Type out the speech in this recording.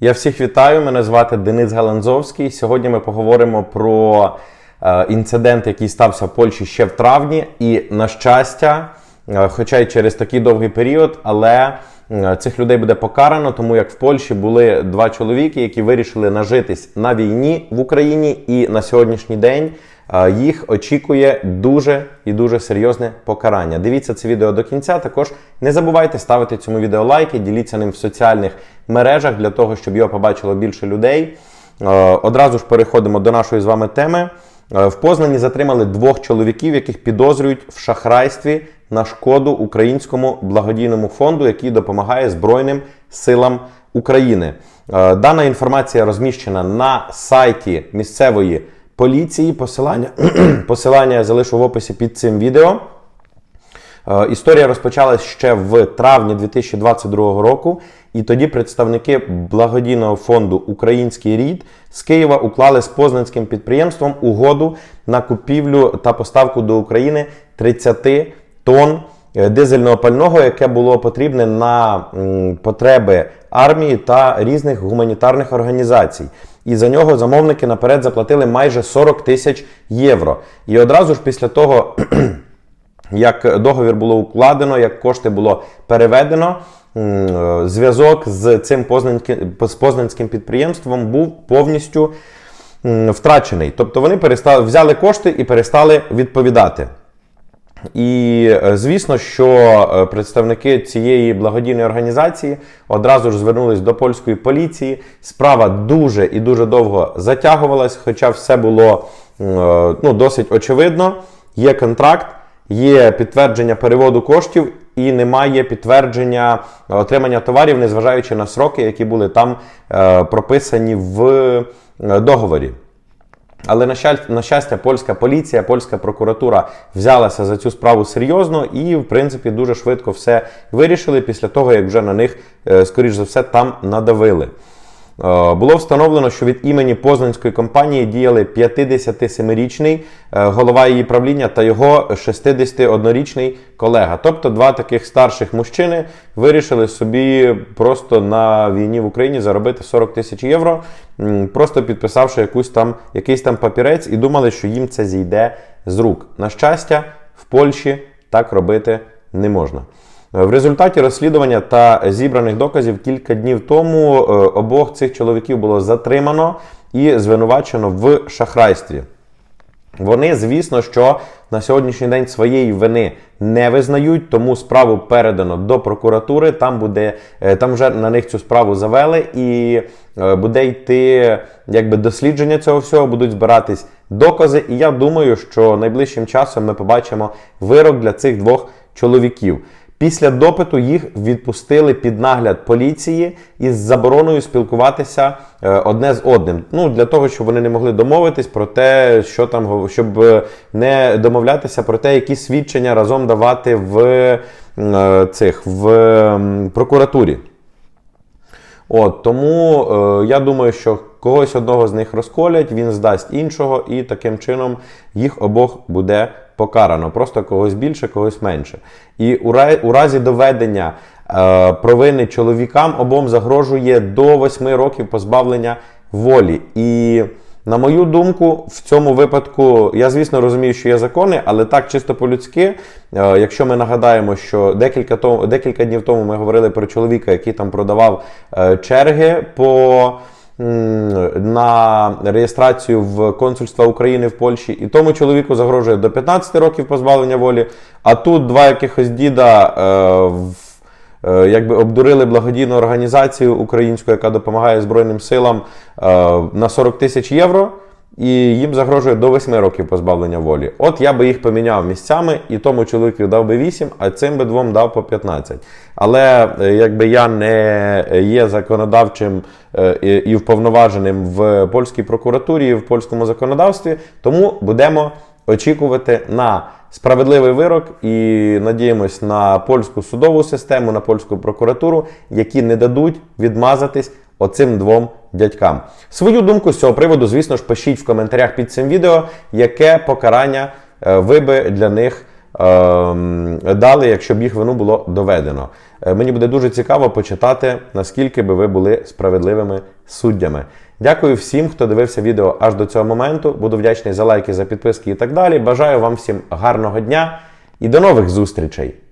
Я всіх вітаю. Мене звати Денис Галанзовський. Сьогодні ми поговоримо про е, інцидент, який стався в Польщі ще в травні. І, на щастя, е, хоча й через такий довгий період, але е, цих людей буде покарано, тому як в Польщі були два чоловіки, які вирішили нажитись на війні в Україні, і на сьогоднішній день їх очікує дуже і дуже серйозне покарання. Дивіться це відео до кінця. Також не забувайте ставити цьому відео лайки, діліться ним в соціальних мережах для того, щоб його побачило більше людей. Е, Одразу ж переходимо до нашої з вами теми. Е, В Познані затримали двох чоловіків, яких підозрюють в шахрайстві на шкоду українському благодійному фонду, який допомагає Збройним силам України. Е, Дана інформація розміщена на сайті місцевої поліції. Посилання, посилання я залишу в описі під цим відео. Е, Історія розпочалась ще в травні 2022 року, і тоді представники благодійного фонду Український рід з Києва уклали з познанським підприємством угоду на купівлю та поставку до України 30 тонн е, дизельного пального, яке було потрібне на потреби армії та різних гуманітарних організацій. І за нього замовники наперед заплатили майже 40 тисяч євро. І одразу ж після того як договір було укладено, як кошти було переведено. е, Зв'язок з цим з познанським підприємством був повністю втрачений. Тобто вони перестали, взяли кошти і перестали відповідати. І е, звісно, що е, представники цієї благодійної організації одразу ж звернулись до польської поліції. Справа дуже і дуже довго затягувалась, хоча все було е, ну, досить очевидно. Є контракт, є підтвердження переводу коштів і немає підтвердження отримання товарів, незважаючи на сроки, які були там прописані в договорі. Але на щастя, на щастя, польська поліція, польська прокуратура взялася за цю справу серйозно і, в принципі, дуже швидко все вирішили після того, як вже на них, е, скоріш за все, там надавили. Е, Було встановлено, що від імені Познанської компанії діяли 57-річний е, голова її правління та його 61-річний колега. Тобто два таких старших мужчини вирішили собі просто на війні в Україні заробити 40 тисяч євро, просто підписавши якусь там, якийсь там папірець і думали, що їм це зійде з рук. На щастя, в Польщі так робити не можна. В результаті розслідування та зібраних доказів кілька днів тому е, обох цих чоловіків було затримано і звинувачено в шахрайстві. Вони, звісно, що на сьогоднішній день своєї вини не визнають, тому справу передано до прокуратури. Там буде е, там вже на них цю справу завели, і е, буде йти якби дослідження цього всього, будуть збиратись докази. І я думаю, що найближчим часом ми побачимо вирок для цих двох чоловіків. Після допиту їх відпустили під нагляд поліції із забороною спілкуватися е, одне з одним. Ну для того, щоб вони не могли домовитись про те, що там щоб е, не домовлятися про те, які свідчення разом давати в е, цих в прокуратурі. От тому е, я думаю, що когось одного з них розколять, він здасть іншого, і таким чином їх обох буде покарано. Просто когось більше, когось менше. І у, разі доведення е, провини чоловікам обом загрожує до 8 років позбавлення волі. І на мою думку, в цьому випадку я, звісно, розумію, що є закони, але так чисто по-людськи, е, якщо ми нагадаємо, що декілька, тому, декілька днів тому ми говорили про чоловіка, який там продавав е, черги по. На реєстрацію в консульства України в Польщі, і тому чоловіку загрожує до 15 років позбавлення волі. А тут два якихось діда е, е, якби обдурили благодійну організацію українську, яка допомагає Збройним силам е, на 40 тисяч євро, і їм загрожує до 8 років позбавлення волі. От я би їх поміняв місцями, і тому чоловіку дав би 8, а цим би двом дав по 15. Але е, якби я не є законодавчим е, і вповноваженим в польській прокуратурі, і в польському законодавстві, тому будемо очікувати на справедливий вирок і надіємось на польську судову систему, на польську прокуратуру, які не дадуть відмазатись оцим двом дядькам. Свою думку з цього приводу, звісно ж, пишіть в коментарях під цим відео, яке покарання е, ви би для них ем, дали, якщо б їх вину було доведено. Е, Мені буде дуже цікаво почитати, наскільки би ви були справедливими суддями. Дякую всім, хто дивився відео аж до цього моменту. Буду вдячний за лайки, за підписки і так далі. Бажаю вам всім гарного дня і до нових зустрічей!